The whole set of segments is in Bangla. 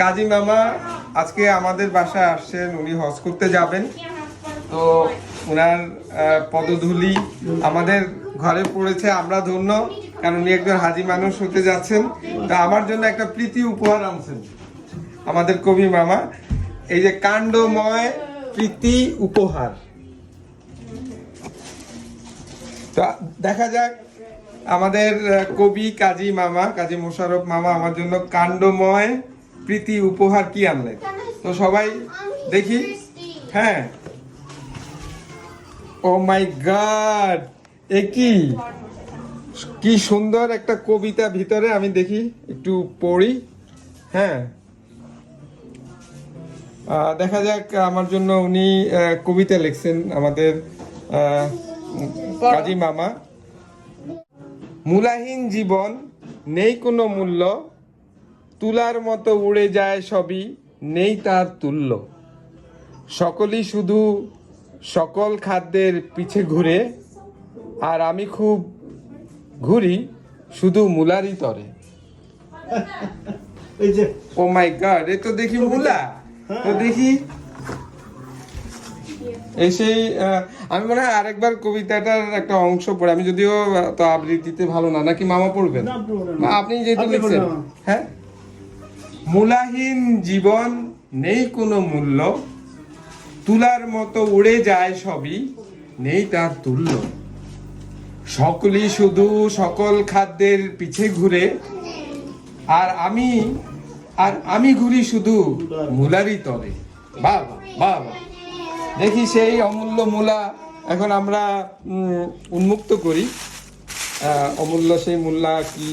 কাজী মামা, আজকে আমাদের বাসায় আসছেন, উনি হজ করতে যাবেন। তো ওনার পদধূলি আমাদের ঘরে পড়েছে, আমরা ধন্য, কারণ উনি একজন হাজি মানুষ হতে যাচ্ছেন। তা আমার জন্য একটা প্রীতি উপহার আনছেন আমাদের কবি মামা। এই যে কাণ্ডময় প্রীতি উপহার। তো দেখা যাক, আমাদের কবি কাজী মামা, কাজী মোশারফ মামা আমার জন্য কাণ্ডময় প্রীতি উপহার কি আনলেন? তো সবাই দেখি। হ্যাঁ। ও মাই গড এ কি? কি সুন্দর একটা কবিতা ভিতরে আমি দেখি, একটু পড়ি। হ্যাঁ। দেখা যাক, আমার জন্য উনি কবিতা লিখছেন আমাদের কাজী মামা। মূলাহীন জীবন নেই কোনো মূল্য তুলার মতো উড়ে যায় সবই নেই তার তুল্য। সকলই শুধু সকল খাদ্যের পিছে ঘুরে আর আমি খুব ঘুরি শুধু মূলারই তরে। ও মাই গড এ তো দেখি মূলা। তো দেখি এই সেই আহ, আমি মনে হয় আরেকবার কবিতাটার একটা অংশ পড়ে। আমি যদিও তো আবৃত্তিতে ভালো না নাকি মামা পড়বেন। আপনি যেহেতু লিখছেন। হ্যাঁ? মূলাহীন জীবন নেই কোনো মূল্য। তুলার মতো উড়ে যায় সবই, নেই তার তুল্য। সকলই শুধু সকল খাদ্যের পিছে ঘুরে। আর আমি আর আমি ঘুরি শুধু মূলারই তরে বাবা বাবা দেখি সেই অমূল্য মূলা এখন আমরা উন্মুক্ত করি। অমূল্য সেই মূল্যা কি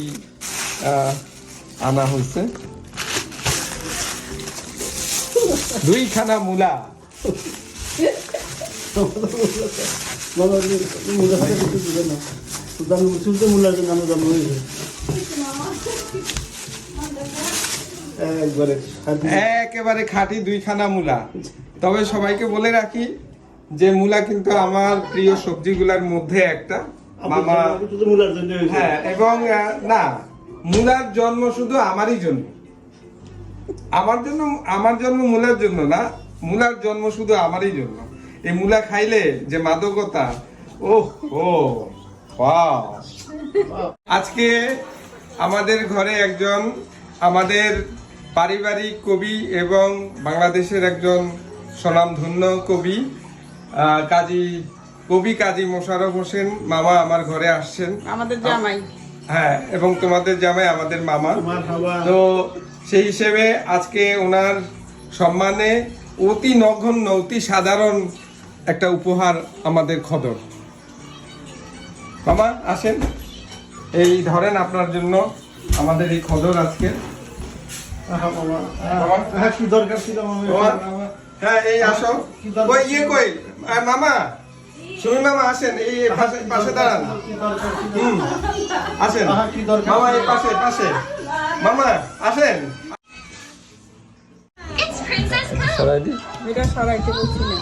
আনা হয়েছে? যায় একবারে খাঁটি। দুইখানা মূলা। তবে সবাইকে বলে রাখি যে মূলা কিন্তু আমার প্রিয় সবজিগুলোর মধ্যে একটা। মামা হ্যাঁ এবং না মূলার জন্ম শুধু আমারই জন্য। আমার জন্য আমার জন্ম মূলার জন্য না মূলার জন্ম শুধু আমারই জন্য। এই মূলা খাইলে যে মাদকতা ও ও ওয়াও আজকে আমাদের ঘরে একজন আমাদের পারিবারিক কবি এবং বাংলাদেশের একজন স্বনামধন্য কবি কাজী কবি কাজী মোশাররফ হোসেন মামা আমার ঘরে আসছেন। আমাদের জামাই। হ্যাঁ এবং তোমাদের জামাই আমাদের মামা। তো সেই হিসেবে আজকে ওনার সম্মানে অতি নগণ্য অতি সাধারণ একটা উপহার আমাদের খদর। মামা আসেন। এই ধরেন আপনার জন্য আমাদের এই খদর আজকে। বাবা আহা, আহা, কি দরকার ছিল হ্যাঁ এই আসো। ওই ইয়ে কই? মামা। সুমি মামা আসেন। এই পাশে পাশে দাঁড়ান। আসেন। মামা এই পাশে পাশে। মামা আসেন It's Princess Poop. সরাই দিই এটা সরাইতে বলছি না